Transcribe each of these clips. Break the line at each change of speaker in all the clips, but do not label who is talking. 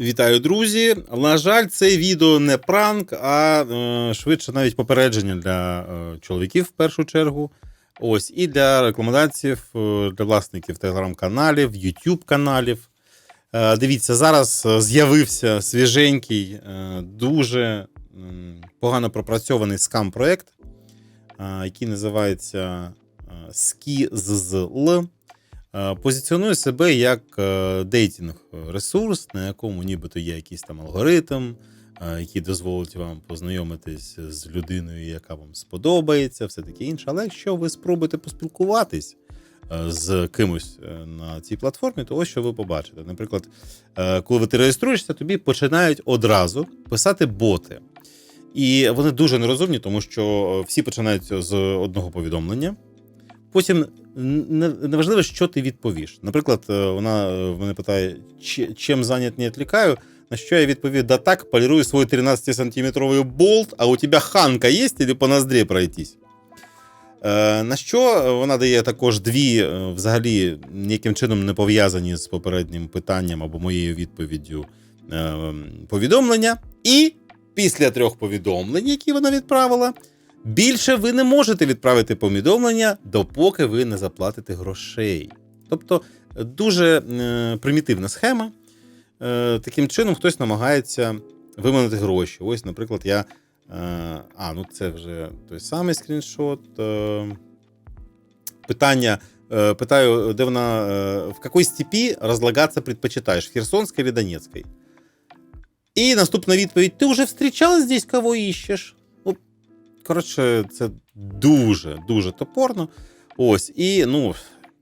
Вітаю, друзі! На жаль, це відео не пранк, а е, швидше навіть попередження для е, чоловіків в першу чергу. Ось, і для рекламодавців, е, для власників телеграм-каналів, YouTube каналів. Е, дивіться, зараз е, з'явився свіженький, е, дуже м, погано пропрацьований скам-проект, е, який називається е. Е, позиціонує себе як е, дейтинг ресурс, на якому нібито є якийсь там алгоритм, е, який дозволить вам познайомитись з людиною, яка вам сподобається, все таке інше. Але якщо ви спробуєте поспілкуватись е, з кимось е, на цій платформі, то ось що ви побачите. Наприклад, е, коли ти реєструєшся, тобі починають одразу писати боти. І вони дуже нерозумні, тому що е, всі починають з одного повідомлення. Потім неважливо, що ти відповіш. Наприклад, е, вона е, мене питає, чим зайнят не відлікаю. На що я відповів: да так, полірую свій 13-сантиметровий болт, а у тебе ханка є, или по ноздрі пройтись. Е, на що вона дає також дві, взагалі, ніяким чином не пов'язані з попереднім питанням або моєю відповіддю повідомлення. І після трьох повідомлень, які вона відправила, більше ви не можете відправити повідомлення, допоки ви не заплатите грошей. Тобто дуже е, примітивна схема. Е, таким чином хтось намагається виманити гроші. Ось, наприклад, я. Е, а, ну це вже той самий скріншот. Е, питання. Е, питаю, де вона е, в якій степі розлагатися предпочитаєш, в Херсонській чи Донецькій? І наступна відповідь: ти вже зустрічала здесь, кого іщеш? Коротше, це дуже, дуже топорно. Ось, і ну,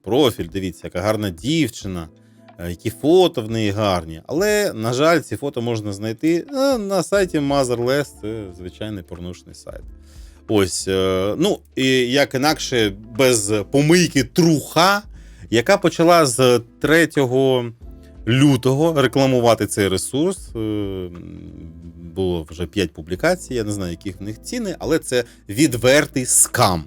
профіль, дивіться, яка гарна дівчина, е, які фото в неї гарні. Але, на жаль, ці фото можна знайти е, на сайті Motherless, це звичайний порнушний сайт. Ось, е, ну, і як інакше, без помийки труха, яка почала з 3 лютого рекламувати цей ресурс. Е, Було вже 5 публікацій, я не знаю, яких в них ціни, але це відвертий скам.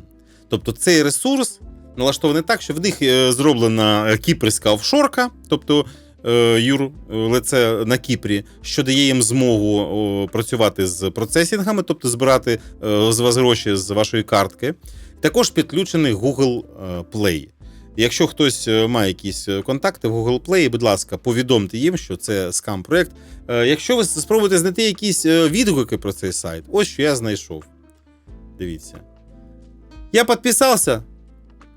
Тобто цей ресурс налаштований так, що в них е, зроблена кіпрська офшорка, тобто е, юр е, лице на Кіпрі, що дає їм змогу працювати з процесінгами, тобто збирати е, з вас гроші з вашої картки. Також підключений Google е, Play. Якщо хтось е, має якісь е, контакти в Google Play, будь ласка, повідомте їм, що це скам проект. Е, Якщо ви спробуєте знайти якісь е, відгуки про цей сайт, ось що я знайшов. Дивіться. Я подписался.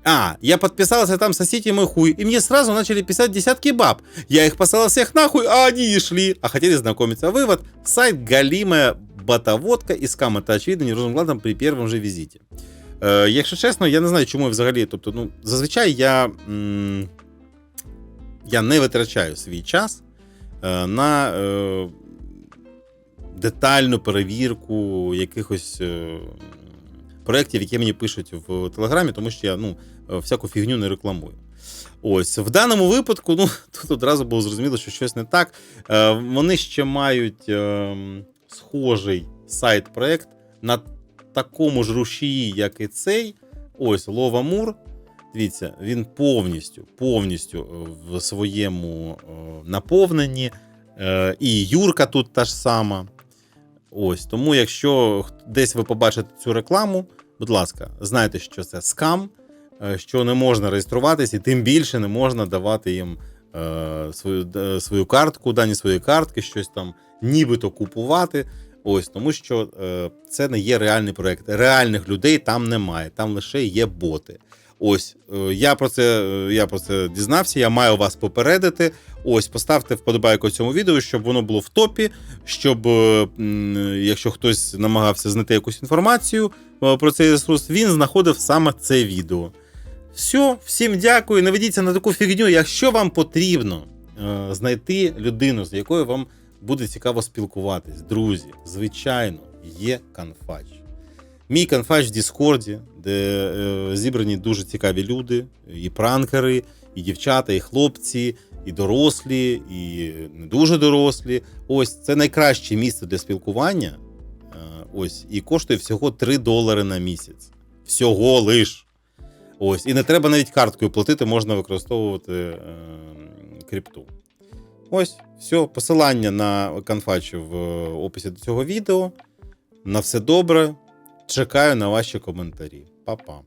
А, я подписался, там сосите мой хуй. И мне сразу начали писать десятки баб. Я их послал всех нахуй, а они и шли. А хотели знакомиться. Вывод. Сайт галимая ботоводка и скам. Это очевидно невозможным глазом при первом же визите. Е, якщо чесно, я не знаю, чому взагалі. Тобто, ну, зазвичай я, я не витрачаю свій час е, на е, детальну перевірку якихось проєктів, які мені пишуть в Телеграмі, тому що я ну, всяку фігню не рекламую. Ось в даному випадку, ну тут одразу було зрозуміло, що щось не так. Вони ще мають е, схожий сайт-проект на такому ж рушії, як і цей. Ось Лова Мур. Дивіться, він повністю, повністю е, в своєму е, наповненні. Е, І Юрка тут та ж сама. Ось тому, якщо десь ви побачите цю рекламу, будь ласка, знайте, що це скам, що не можна реєструватись, і тим більше не можна давати їм свою, свою картку, дані своєї картки, щось там нібито купувати. Ось тому, що е, це не є реальний проект. Реальних людей там немає, там лише є боти. Ось е, я про це е, я про це дізнався. Я маю вас попередити. Ось поставте вподобайку цьому відео, щоб воно було в топі. Щоб е, якщо хтось намагався знайти якусь інформацію про цей ресурс, він знаходив саме це відео. Все, всім дякую. Не ведіться на таку фігню. Якщо вам потрібно знайти людину, з якою вам буде цікаво спілкуватись, друзі, звичайно, є конфач. Мій конфач в Діскорді, де е, зібрані дуже цікаві люди, і пранкери, і дівчата, і хлопці, і дорослі, і не дуже дорослі. Ось це найкраще місце для спілкування. Е, ось, і коштує всього 3 долари на місяць. Всього лиш. Ось, і не треба навіть карткою платити, можна використовувати е, крипту. Ось, все, посилання на конфач в е, описі до цього відео. На все добре. Чекаю на ваші коментарі. Па-па.